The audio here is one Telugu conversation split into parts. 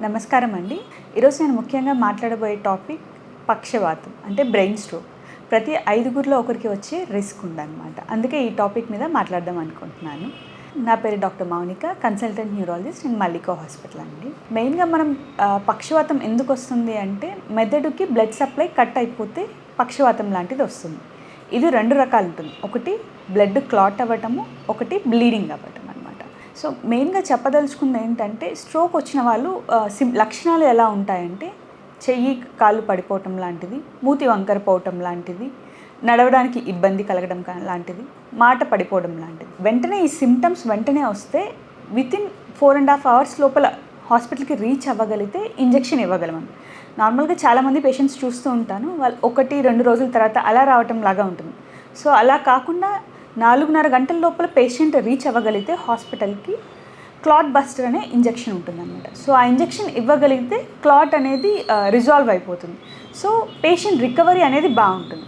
నమస్కారం అండి. ఈరోజు నేను ముఖ్యంగా మాట్లాడబోయే టాపిక్ పక్షవాతం అంటే బ్రెయిన్ స్ట్రోక్. ప్రతి ఐదుగురిలో ఒకరికి వచ్చే రిస్క్ ఉందన్నమాట. అందుకే ఈ టాపిక్ మీద మాట్లాడదాం అనుకుంటున్నాను. నా పేరు doctor Mounika consultant neurologist in Mallika hospital అండి. మెయిన్గా మనం పక్షవాతం ఎందుకు వస్తుంది అంటే మెదడుకి బ్లడ్ సప్లై కట్ అయిపోతే పక్షవాతం లాంటిది వస్తుంది. ఇది రెండు రకాలు ఉంటుంది. ఒకటి బ్లడ్ క్లాట్ అవ్వటము ఒకటి బ్లీడింగ్ అవ్వటం. సో మెయిన్గా చెప్పదలుచుకుంది ఏంటంటే స్ట్రోక్ వచ్చిన వాళ్ళు సిమ్ లక్షణాలు ఎలా ఉంటాయంటే చెయ్యి కాళ్ళు పడిపోవటం లాంటిది మూతి వంకరపోవటం లాంటిది నడవడానికి ఇబ్బంది కలగడం లాంటిది మాట పడిపోవడం లాంటిది. వెంటనే ఈ సిమ్టమ్స్ వెంటనే వస్తే within four and half hours లోపల హాస్పిటల్కి రీచ్ అవ్వగలిగితే ఇంజెక్షన్ ఇవ్వగలమని. నార్మల్గా చాలామంది పేషెంట్స్ చూస్తూ ఉంటాను వాళ్ళు ఒకటి రెండు రోజుల తర్వాత అలా రావటం లాగా ఉంటుంది. సో అలా కాకుండా నాలుగున్నర గంటల లోపల పేషెంట్ రీచ్ అవ్వగలిగితే హాస్పిటల్కి క్లాట్ బస్టర్ అనే ఇంజెక్షన్ ఉంటుందన్నమాట. సో ఆ ఇంజెక్షన్ ఇవ్వగలిగితే క్లాట్ అనేది రిజాల్వ్ అయిపోతుంది. సో పేషెంట్ రికవరీ అనేది బాగుంటుంది.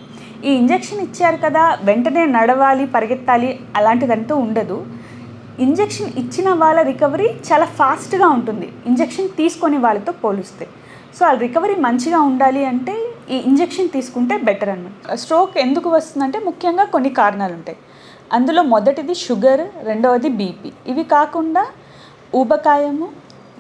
ఈ ఇంజెక్షన్ ఇచ్చారు కదా వెంటనే నడవాలి పరిగెత్తాలి అలాంటిదంటూ ఉండదు. ఇంజెక్షన్ ఇచ్చిన వాళ్ళ రికవరీ చాలా ఫాస్ట్గా ఉంటుంది. ఇంజెక్షన్ తీసుకొని వాళ్ళతో పోలిస్తే. సో వాళ్ళ రికవరీ మంచిగా ఉండాలి అంటే ఈ ఇంజెక్షన్ తీసుకుంటే బెటర్ అనమాట స్ట్రోక్ ఎందుకు వస్తుందంటే ముఖ్యంగా కొన్ని కారణాలు ఉంటాయి అందులో మొదటిది షుగర్ రెండవది బీపీ. ఇవి కాకుండా ఊబకాయము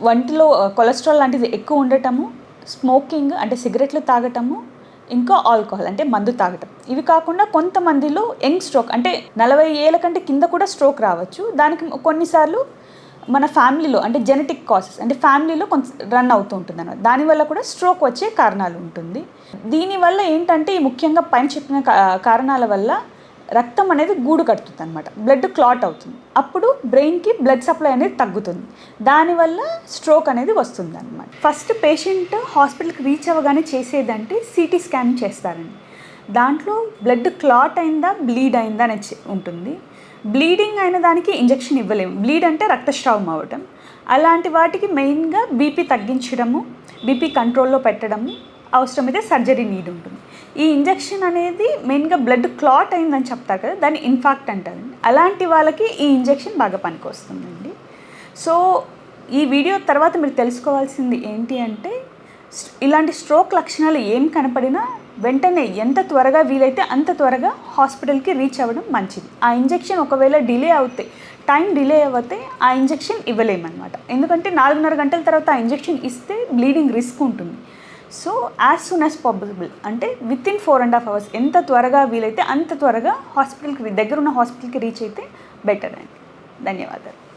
వంటిలో కొలెస్ట్రాల్ లాంటిది ఎక్కువ ఉండటము స్మోకింగ్ అంటే సిగరెట్లు తాగటము ఇంకా ఆల్కహాల్ అంటే మందు తాగటం. ఇవి కాకుండా కొంతమందిలో యంగ్ స్ట్రోక్ అంటే నలభై ఏళ్ళ కంటే కింద కూడా స్ట్రోక్ రావచ్చు. దానికి కొన్నిసార్లు మన ఫ్యామిలీలో అంటే జెనెటిక్ కాసెస్ అంటే ఫ్యామిలీలో కొంత రన్ అవుతూ ఉంటుంది అనమాట దానివల్ల కూడా స్ట్రోక్ వచ్చే కారణాలు ఉంటుంది. దీనివల్ల ఏంటంటే ముఖ్యంగా పైన చెప్పిన కా- కారణాల వల్ల రక్తం అనేది గూడు కడుతుంది అనమాట బ్లడ్ క్లాట్ అవుతుంది. అప్పుడు బ్రెయిన్కి బ్లడ్ సప్లై అనేది తగ్గుతుంది. దానివల్ల స్ట్రోక్ అనేది వస్తుంది అనమాట ఫస్ట్ పేషెంట్ హాస్పిటల్కి రీచ్ అవ్వగానే చేసేదంటే సిటీ స్కాన్ చేస్తారండి. దాంట్లో బ్లడ్ క్లాట్ అయిందా బ్లీడ్ అయిందా అనేది ఉంటుంది. బ్లీడింగ్ అయిన దానికి ఇంజెక్షన్ ఇవ్వలేము. బ్లీడ్ అంటే రక్తస్రావం అవ్వటం. అలాంటి వాటికి మెయిన్గా బీపీ తగ్గించడము బీపీ కంట్రోల్లో పెట్టడము అవసరమైతే సర్జరీ నీడ్ ఉంటుంది. ఈ ఇంజెక్షన్ అనేది మెయిన్గా బ్లడ్ క్లాట్ అయిందని చెప్తారు కదా దాన్ని ఇన్ఫాక్ట్ అంటారండి అలాంటి వాళ్ళకి ఈ ఇంజెక్షన్ బాగా పనికొస్తుందండి సో ఈ వీడియో తర్వాత మీరు తెలుసుకోవాల్సింది ఏంటి అంటే ఇలాంటి స్ట్రోక్ లక్షణాలు ఏం కనపడినా వెంటనే ఎంత త్వరగా వీలైతే అంత త్వరగా హాస్పిటల్కి రీచ్ అవ్వడం మంచిది. ఆ ఇంజెక్షన్ ఒకవేళ డిలే అవుతే టైం డిలే అవుతే ఆ ఇంజెక్షన్ ఇవ్వలేమన్నమాట. ఎందుకంటే నాలుగున్నర గంటల తర్వాత ఆ ఇంజెక్షన్ ఇస్తే బ్లీడింగ్ రిస్క్ ఉంటుంది. So as soon as possible అంటే within four and half hours ఎంత త్వరగా వీలైతే అంత త్వరగా హాస్పిటల్కి దగ్గర ఉన్న హాస్పిటల్కి రీచ్ అయితే బెటర్ అండి. ధన్యవాదాలు.